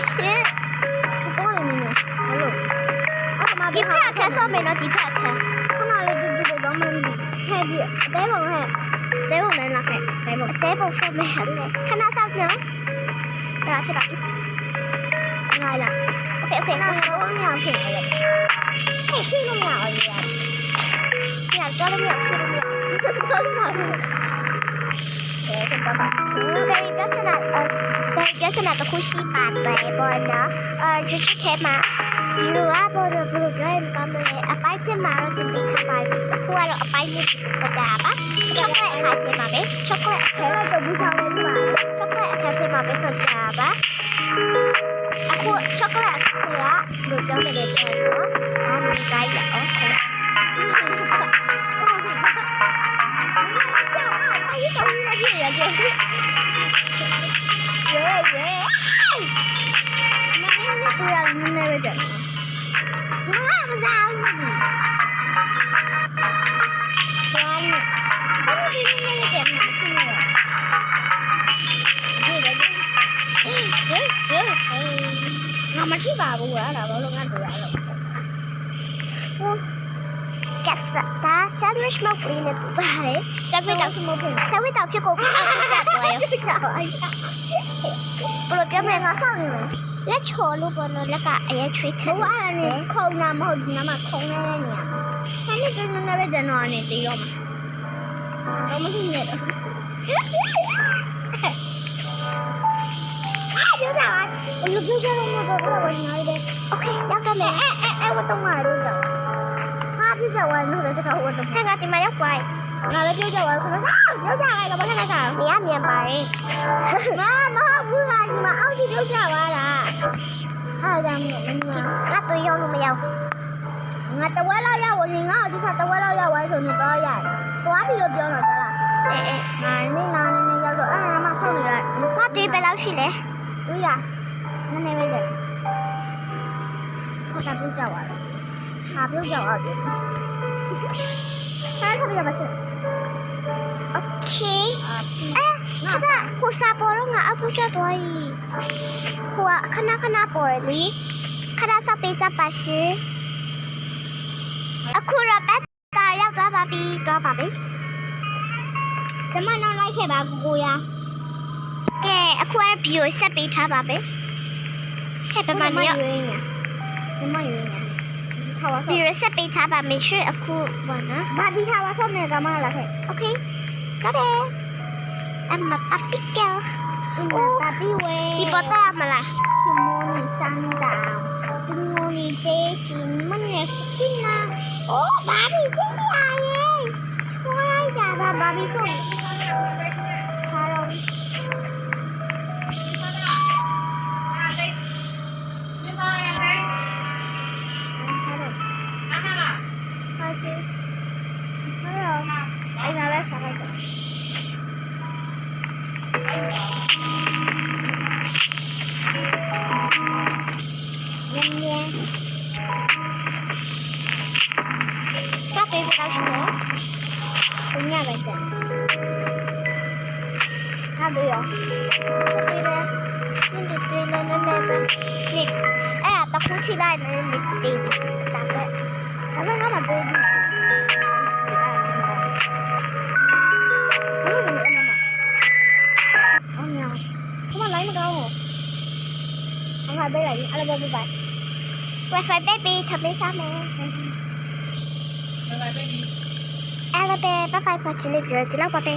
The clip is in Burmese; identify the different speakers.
Speaker 1: shit. Hallo. Chị phải khe sao mày
Speaker 2: nói chị phải khe. Không nào lấy cái gì đó mình khe gì. Tế bông hè.
Speaker 1: Tế bông này là khe. Tế bông. Tế bông sao mày hẳn này. Khăn nào sao nhớ. Rồi thế bạn. Rồi
Speaker 2: là. Ok ok. Nào nó không nhào thì. Khe suy nó nhào gì vậy Nhào cho nó nhào
Speaker 1: suy nó
Speaker 2: nhào. Nó nhào. Thế thì các bạn. な
Speaker 1: と欲しいパパイボーナー、ジュチケマ、
Speaker 2: ルアボーナブルグレン
Speaker 1: カムレ、アパイテマ
Speaker 2: ラズミカマイ、フワロアパイミスパダバ、チョコレカテマメ、チョコレカテマメ、チョコレカテマメソダバ、アコチョコレカテマ、ブルグレンカムレ、アミガイアオコ。 လိုက်တယ်ငါမစားဘူးဘာလဲ
Speaker 1: ဘာလို့
Speaker 2: ဒီလိုလဲတဲ့မှာခုနကဒီလိုဟဲ့ဟဲ့ဟဲ့ငါမထိပါဘူးလားဒါဘာလို့ငါတို့ရ
Speaker 1: လဲကတ်စတာဆန်ဒဝစ်မပရင်းပူပါလေဆန်ဝစ်တော
Speaker 2: က်ဖြစ်မပရင်းဆန်ဝစ်တောက်ဖြစ်ကိုအောက်ကျသွားရောပရိုဂရမ်က
Speaker 1: ဆောက်နေမှာ
Speaker 2: လက်ချော်လို့ပေါ်တော့လက်ကအရင်ချွေးထိုး
Speaker 1: အားနဲ့ခုံတာမဟုတ်ဒီနားမှာခုံနေတဲ့နေရာမှာ။ဒါနဲ့ကျွန်တော်လည်းကျွန်တော်အနေတေးတော့မှာ။တော့မရှိနေတော့။အဲ့ဒါကလူကြီးကလည်းမတော်တော့ဝင်လာတယ်။
Speaker 2: Okay ရောက်တယ်လေ။
Speaker 1: အဲ့အဲ့အဲ့ဝတ်တော့မှာတော့။ဟာပြကြဝင်လို့လည်းတခါဝတ်တော့။
Speaker 2: ခဏဒီမှာရောက်ပါ့။
Speaker 1: ငါလည်းပြောကြပါခဏပြောကြလိုက်တော့မထက်လိုက်တာ
Speaker 2: နေရမြန်ပါရဲ့
Speaker 1: မမဟုတ်ဘူးလားဒီမှာအောက်ထိပြောကြပါလား အားကြောင့်မလို့မမြင်
Speaker 2: ငါတွေ့ရောက်လို့မရောက်
Speaker 1: ငါတဝက်လောက်ရောက်ဝင်နေငါ့ကိုဒီခါတဝက်လောက်ရောက်သွားဆိုနေတော့ရတယ်။သွားပြီလို့ပြောတော့ကြလား
Speaker 2: အဲအဲ။
Speaker 1: ငါနေနာနေနေရောက်တော့အဲ့ဒါမှဆောက်နေလိုက်
Speaker 2: ငါတွေ့ပဲလောက်ရှိလဲ။
Speaker 1: တွေ့လား။နည်းနည်းပဲကြည့်။ခါကပြုတ်ကြပါလား။ဟာပြုတ်ကြပါပြီ။စားထပ်ရပါရှင် အဲ
Speaker 2: ခဏဟိုစာပေါ်တော့ငါအခုကျသွားပြီဟိုကခဏခဏပေါ်လေခဏစပေးကြပါရှင်အခုရပတ်တာရောက်သွားပါပြီသွားပါပြီ
Speaker 1: ကျမနောက်လိုက်ခဲ့ပါကိုကိုရ
Speaker 2: ကဲအခုအဗီဒီယိုဆက်ပေးထားပါပဲဟဲ့ပမာနေရ
Speaker 1: ရွေးနေ။ကျမရွေးနေ။ထားပါ
Speaker 2: ဗီ
Speaker 1: ဆော့
Speaker 2: ဒီယိုဆက်ပေးထားပါမယ်ရှင်အခုဘာနော်
Speaker 1: ။ဘာဒီထားပါဆော့နေကမလာခဲ့
Speaker 2: โอเคက
Speaker 1: Sama papi kêu. Sama papi quê. Chị bỏ ta mà lại. Chị mua nì xăng
Speaker 2: đào Chị mua nì chê Chị mất nghề
Speaker 1: phúc chính là Ồ bà thì chết
Speaker 2: đi. À nhé 今天大队不告诉我。念么样来他队友他队友那个那个
Speaker 1: 那个那哎呀打个那个打不打 อยได้ดูบัตรไวไฟเบบี้ทำไม่ทรไบ
Speaker 2: มาอะไรเบบี้อะไรเบบี้ไฟพอจิลิกเดี๋ยวจะเล่าไป